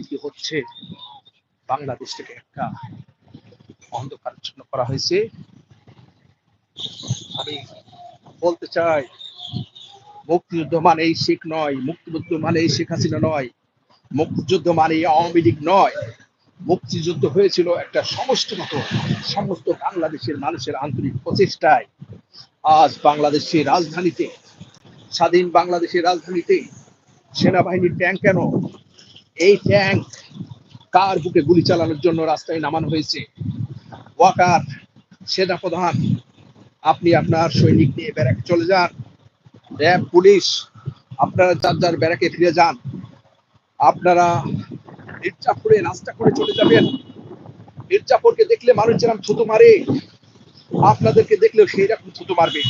কি হচ্ছে? বাংলাদেশ থেকে একটা অন্ধকারাচ্ছন্ন করা হয়েছে। আমি বলতে চাই, মুক্তিযুদ্ধ মানেই শেখ নয়, মুক্তিযুদ্ধ মানেই শেখ হাসিনা নয়, মুক্তিযুদ্ধ মানেই আওয়ামী লীগ নয়। মুক্তিযুদ্ধ হয়েছিল একটা সমষ্টিগত সমস্ত বাংলাদেশের মানুষের আন্তরিক প্রচেষ্টায়। আজ বাংলাদেশের রাজধানীতে, স্বাধীন বাংলাদেশের রাজধানীতে সেনাবাহিনীর ট্যাঙ্ক কেন এই ট্যাঙ্ক কার বুকে গুলি চালানোর জন্য রাস্তায় নামানো হয়েছে? ওয়াকার, সেনা প্রধান, আপনি আপনার সৈনিক নিয়ে ব্যারাকে চলে যান। র্যাব, পুলিশ, আপনারা যার যার ব্যারাকে ফিরে যান। আপনারা মির্জাপুরে রাস্তা করে চলে যাবেন। মির্জাপুরকে দেখলে মানুষ যেরকম থুতু মারে। আপনাদেরকে দেখলেও সেই রকম থুতু মারবে।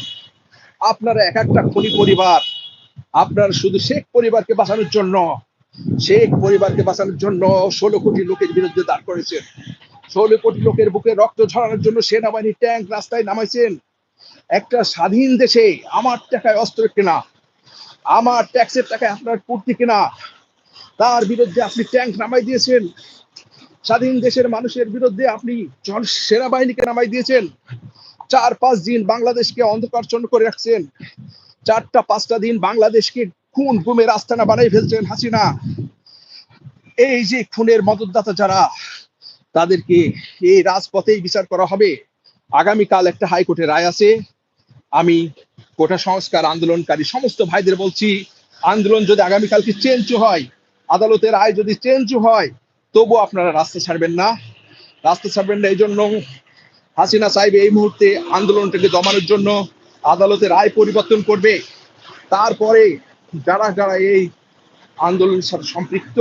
আপনারা এক একটা খনি পরিবার, আপনারা শুধু শেখ পরিবারকে বাঁচানোর জন্য শেখ পরিবারকে বাঁচানোর জন্য ষোলো কোটি লোকের বিরুদ্ধে দাঁড় করেছেন ষোলো কোটি লোকের বুকে রক্ত ঝরানোর জন্য সেনাবাহিনী ট্যাঙ্ক রাস্তায় নামাইছেন। একটা স্বাধীন দেশে আমার টাকায় অস্ত্র কেনা, আমার ট্যাক্সের টাকায় আপনার কুর্তি কেনা, তার বিরুদ্ধে আপনি ট্যাঙ্ক নামাই দিয়েছেন। স্বাধীন দেশের মানুষের বিরুদ্ধে আপনি সেনাবাহিনীকে নামাই দিয়েছেন। চার পাঁচ দিন বাংলাদেশকে অন্ধকারচন্ন করে রাখছেন। চারটা পাঁচটা দিন বাংলাদেশকে খুন, গুমের আস্তানা বানাই ফেলছেন হাসিনা। এই যে খুনের মদতদাতা যারা, তাদেরকে এই রাজপথেই বিচার করা হবে। আগামীকাল একটা হাইকোর্টের রায় আছে। আমি কোটা সংস্কার আন্দোলনকারী সমস্ত ভাইদের বলছি, আন্দোলন যদি আগামীকালকে চেঞ্জ হয়, আদালতের রায় যদি চেঞ্জ হয় তবু আপনারা রাস্তা ছাড়বেন না। রাস্তা ছাড়বেন না এই জন্য হাসিনা সাহেব এই মুহূর্তে আন্দোলনটাকে দমানোর জন্য আদালতের রায় পরিবর্তন করবে। তারপরে যারা যারা এই আন্দোলনের সাথে সম্পৃক্ত,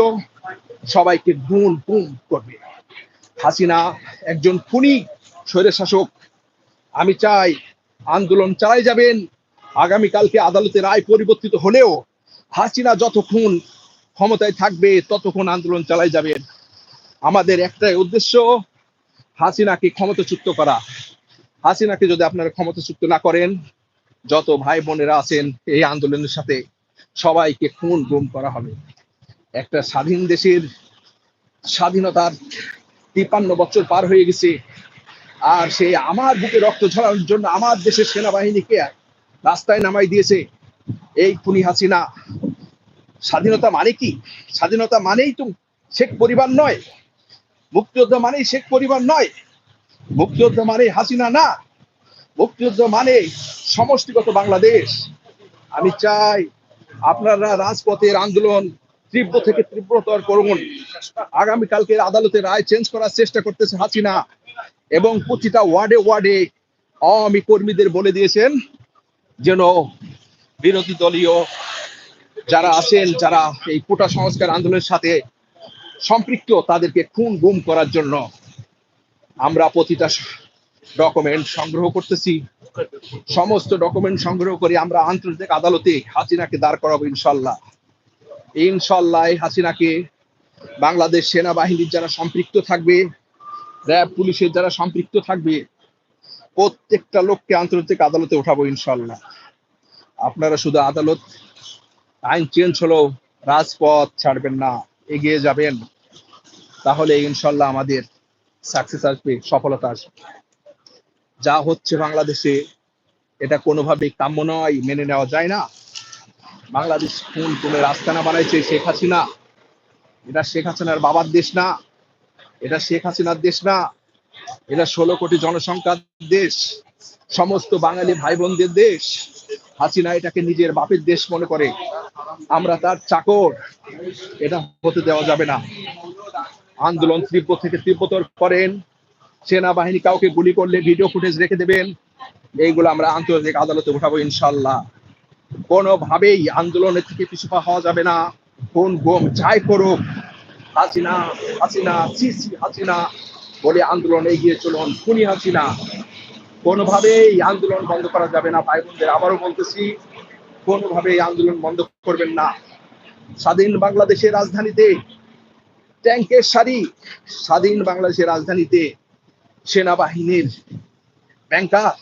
সবাইকে গুণ গুম করবে। হাসিনা একজন খুনি স্বৈর শাসক আমি চাই আন্দোলন চালাই যাবেন। আগামীকালকে আদালতের রায় পরিবর্তিত হলেও হাসিনা যতক্ষণ ক্ষমতায় থাকবে, ততক্ষণ আন্দোলন চালাই যাবেন। আমাদের একটাই উদ্দেশ্য, হাসিনাকে ক্ষমতাচ্যুত করা। হাসিনাকে যদি আপনারা ক্ষমতাচ্যুত না করেন, যত ভাই বোনেরা আছেন এই আন্দোলনের সাথে সবাইকে খুন গুম করা হবে। একটা স্বাধীন দেশের স্বাধীনতার তিপ্পান্ন বছর পার হয়ে গেছে, আর সে আমার বুকে রক্ত ঝরানোর জন্য আমার দেশের সেনাবাহিনীকে রাস্তায় নামাই দিয়েছে? এই খুনি হাসিনা। স্বাধীনতা মানে কি? স্বাধীনতা মানেই তো শেখ পরিবার নয়। মুক্তিযোদ্ধা মানেই শেখ পরিবার নয়। মুক্তিযোদ্ধা মানে হাসিনা না। মুক্তিযুদ্ধ মানে সমষ্টিগত বাংলাদেশ। আমি চাই আপনারা রাজপথের আন্দোলন তীব্র থেকে তীব্রতর করুন। আগামীকালকে আদালতের রায় চেঞ্জ করার চেষ্টা করতেছে হাসিনা এবং প্রতিটা ওয়ার্ডে ওয়ার্ডে আওয়ামী কর্মীদের বলে দিয়েছেন যেন বিরোধী দলীয় যারা আছেন, যারা এই কোটা সংস্কার আন্দোলনের সাথে সম্পৃক্ত, তাদেরকে খুন গুম করার জন্য আমরা প্রতিটা ডকুমেন্ট সংগ্রহ করতেছি। সমস্ত ডকুমেন্ট সংগ্রহ করে, আমরা আন্তর্জাতিক আদালতে হাসিনাকে দাঁড় করাবো ইনশাল্লাহ ইনশাল্লাহ হাসিনাকে বাংলাদেশ সেনাবাহিনীর যারা সম্পৃক্ত থাকবে, র্যাব পুলিশের যারা সম্পৃক্ত থাকবে, প্রত্যেকটা লোককে আন্তর্জাতিক আদালতে উঠাবো ইনশাল্লাহ আপনারা শুধু আদালত, আইন চেঞ্জ হলো, রাজপথ ছাড়বেন না, এগিয়ে যাবেন। তাহলে ইনশাল্লাহ আমাদের সাকসেস আসবে, সফলতা আসবে। যা হচ্ছে বাংলাদেশে, এটা কোনোভাবেই কাম্য নয়, মেনে নেওয়া যায় না। বাংলাদেশ কোন কোন রাস্তানা বানাইছে শেখ হাসিনা? এটা শেখ হাসিনার বাবার দেশ না। এটা শেখ হাসিনার দেশ না। এটা ষোলো কোটি জনসংখ্যার দেশ। সমস্ত বাঙালি ভাই বোনদের দেশ। হাসিনা এটাকে নিজের বাপের দেশ মনে করে। আমরা তার চাকর। এটা হতে দেওয়া যাবে না। আন্দোলন তীব্র থেকে তীব্রতর করেন। সেনাবাহিনী কাউকে গুলি করলে ভিডিও ফুটেজ রেখে দেবেন। এইগুলো আমরা আন্তর্জাতিক আদালতে উঠাবো ইনশাল্লাহ কোনোভাবেই আন্দোলনের থেকে পিছুপা হওয়া যাবে না। কোন গোম, যাই করুক, হাসিনা হাসিনা, সি সি, হাসিনা বলে আন্দোলন এগিয়ে চলুন, খুনি হাসিনা। কোনোভাবেই আন্দোলন বন্ধ করা যাবে না, ভাই বোনদের। আবারও বলতেছি, কোনোভাবেই আন্দোলন বন্ধ করবেন না। স্বাধীন বাংলাদেশের রাজধানীতে ট্যাঙ্কের সারি, স্বাধীন বাংলাদেশের রাজধানীতে সেনাবাহিনীর ব্যাংকার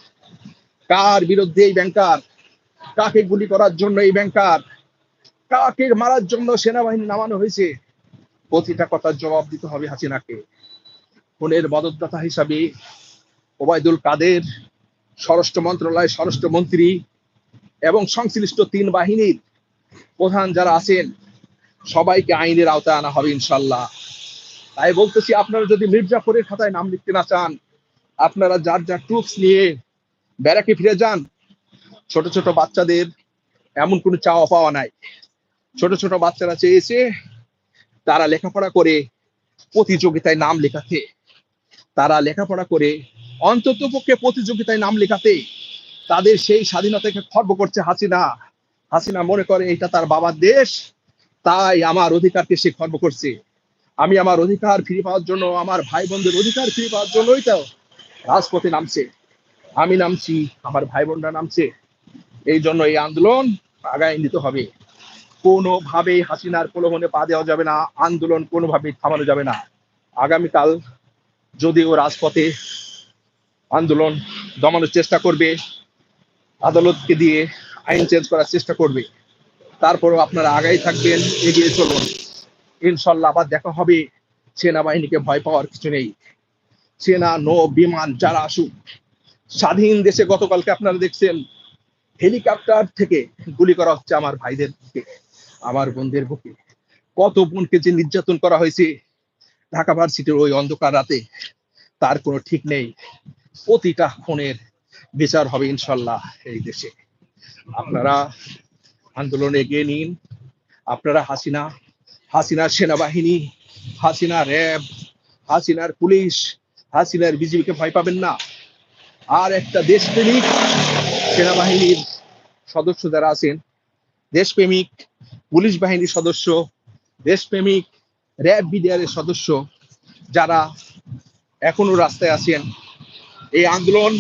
কার বিরুদ্ধে এই ব্যাংকার কাকে গুলি করার জন্য এই ব্যাংকার কাকে মারার জন্য সেনাবাহিনী নামানো হয়েছে? প্রতিটা কথার জবাব দিতে হবে হাসিনাকে। খুনের মদতদাতা হিসাবে ওবায়দুল কাদের, স্বরাষ্ট্র মন্ত্রণালয় স্বরাষ্ট্রমন্ত্রী এবং সংশ্লিষ্ট তিন বাহিনীর প্রধান যারা আছেন, সবাইকে আইনের আওতায় আনা হবে ইনশাল্লাহ। তাই বলতেছি, আপনারা যদি মির্জাপুরের খাতায় নাম লিখতে না চান, আপনারা যার যার ট্রুপস নিয়ে ব্যারাকে ফিরে যান, ছোট ছোট বাচ্চাদের এমন কোনো চাওয়া পাওয়া নাই। ছোট ছোট বাচ্চারা চেয়েছে, তারা লেখাপড়া করে প্রতিযোগিতায় নাম লেখাতে। তারা লেখাপড়া করে অন্তত পক্ষে প্রতিযোগিতায় নাম লেখাতে। তাদের সেই স্বাধীনতাকে খর্ব করছে হাসিনা। হাসিনা মনে করে এটা তার বাবার দেশ, তাই আমার অধিকারকে সে খর্ব করছে। আমি আমার অধিকার ফিরে পাওয়ার জন্য, আমার ভাই বোনদের অধিকার ফিরে পাওয়ার জন্যই তো রাজপথে নামছে। আমি নামছি, আমার ভাই বোনরা নামছে। এই জন্য এই আন্দোলন আগায় নিতে হবে। কোনোভাবে হাসিনার প্রলোভনে পা দেওয়া যাবে না, আন্দোলন কোনোভাবেই থামানো যাবে না। আগামীকাল যদিও রাজপথে আন্দোলন দমানোর চেষ্টা করবে, আদালতকে দিয়ে আইন চেঞ্জ করার চেষ্টা করবে, তারপরেও আপনারা আগাই থাকবেন, এগিয়ে চলুন। ইনশাল্লাহ আবার দেখা হবে। সেনাবাহিনীকে ভয় পাওয়ার কিছু নেই। সেনা, নৌ, বিমান, যারা আসুক, স্বাধীন দেশে গতকালকে আপনারা দেখছেন, হেলিকপ্টার থেকে গুলি করা হচ্ছে আমার ভাইদের বুকে, আমার বোনদের বুকে। কত বোনকে যে নির্যাতন করা হয়েছে, ঢাকা ভার্সিটির ওই অন্ধকার রাতে, তার কোনো ঠিক নেই। প্রতিটা খুনের বিচার হবে ইনশাল্লাহ এই দেশে। আপনারা আন্দোলনে এগিয়ে নিন। আপনারা হাসিনা হাসিনার সেনাবাহিনী হাসিনা র্যাব, হাসিনার পুলিশ, হাসিনার বিজিবিকে ভয় পাবেন না। আর একটা দেশপ্রেমিক সেনাবাহিনীর সদস্য যারা আছেন, দেশপ্রেমিক পুলিশ বাহিনীর সদস্য, দেশপ্রেমিক র্যাব বিডিআরের সদস্য যারা এখনও রাস্তায় আছেন, এই আন্দোলন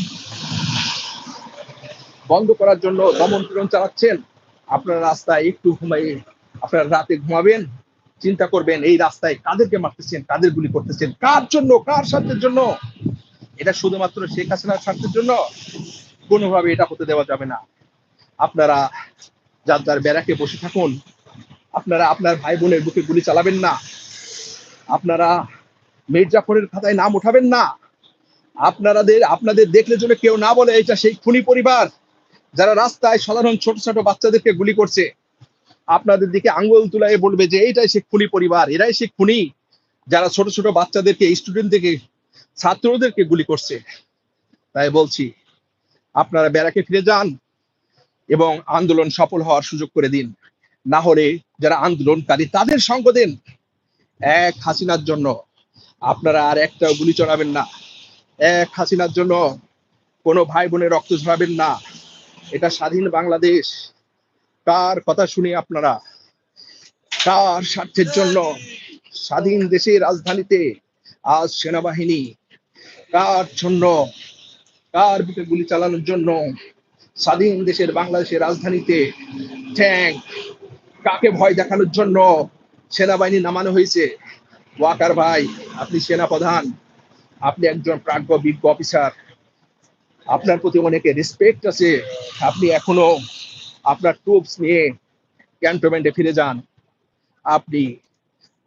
বন্ধ করার জন্য দমন পীড়ন চালাচ্ছেন। আপনারা রাস্তায় একটু ঘুমাই, আপনারা রাতে ঘুমাবেন চিন্তা করবেন, এই রাস্তায় কাদেরকে মারতেছেন, কাদের গুলি করতেছেন, কার জন্য, কার স্বার্থের জন্য? এটা শুধুমাত্র শেখ হাসিনার স্বার্থের জন্য? কোনোভাবে এটা হতে দেওয়া যাবে না। আপনারা যার যার ব্যারাকে বসে থাকুন, আপনারা আপনার ভাই বোনের বুকে গুলি চালাবেন না। আপনারা মির্জাফরের খাতায় নাম উঠাবেন না। আপনারাদের, আপনাদের দেখলে জন্য কেউ না বলে এটা সেই খুনি পরিবার যারা রাস্তায় সাধারণ ছোট ছোট বাচ্চাদেরকে গুলি করছে। আপনাদের দিকে আঙ্গুল তুলায় বলবে যে এইটাই সে খুনি পরিবার, এরাই সে খুনি যারা ছোট ছোট বাচ্চাদেরকে স্টুডেন্টদেরকে ছাত্রদেরকে গুলি করছে। তাই বলছি, আপনারা ব্যারাকে ফিরে যান এবং আন্দোলন সফল হওয়ার সুযোগ করে দিন। না হলে যারা আন্দোলনকারী, তাদের সঙ্গ দেন এক হাসিনার জন্য। আপনারা আর একটা গুলি চড়াবেন না। এক হাসিনার জন্য কোনো ভাই বোনের রক্ত ঝরাবেন না। এটা স্বাধীন বাংলাদেশ। কার কথা শুনে আপনারা? কার স্বার্থের জন্য স্বাধীন দেশের রাজধানীতে আজ সেনাবাহিনী কার জন্য, কার বুকে গুলি চালানোর জন্য স্বাধীন দেশের বাংলাদেশের রাজধানীতে ট্যাঙ্ক কাকে ভয় দেখানোর জন্য সেনাবাহিনী নামানো হয়েছে? ওয়াকার ভাই, আপনি সেনা প্রধান আপনি একজন প্রাজ্ঞ বিজ্ঞ অফিসার, আপনার প্রতি অনেকে রেসপেক্ট আছে, আপনি এখনও আপনার ট্রুপস নিয়ে ক্যান্টনমেন্টে ফিরে যান। আপনি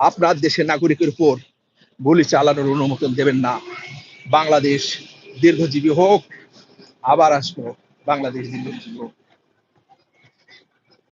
আপনার দেশের নাগরিকের উপর গুলি চালানোর অনুমোদন দেবেন না। বাংলাদেশ দীর্ঘজীবী হোক, আবার আসব। বাংলাদেশ দীর্ঘজীবী হোক।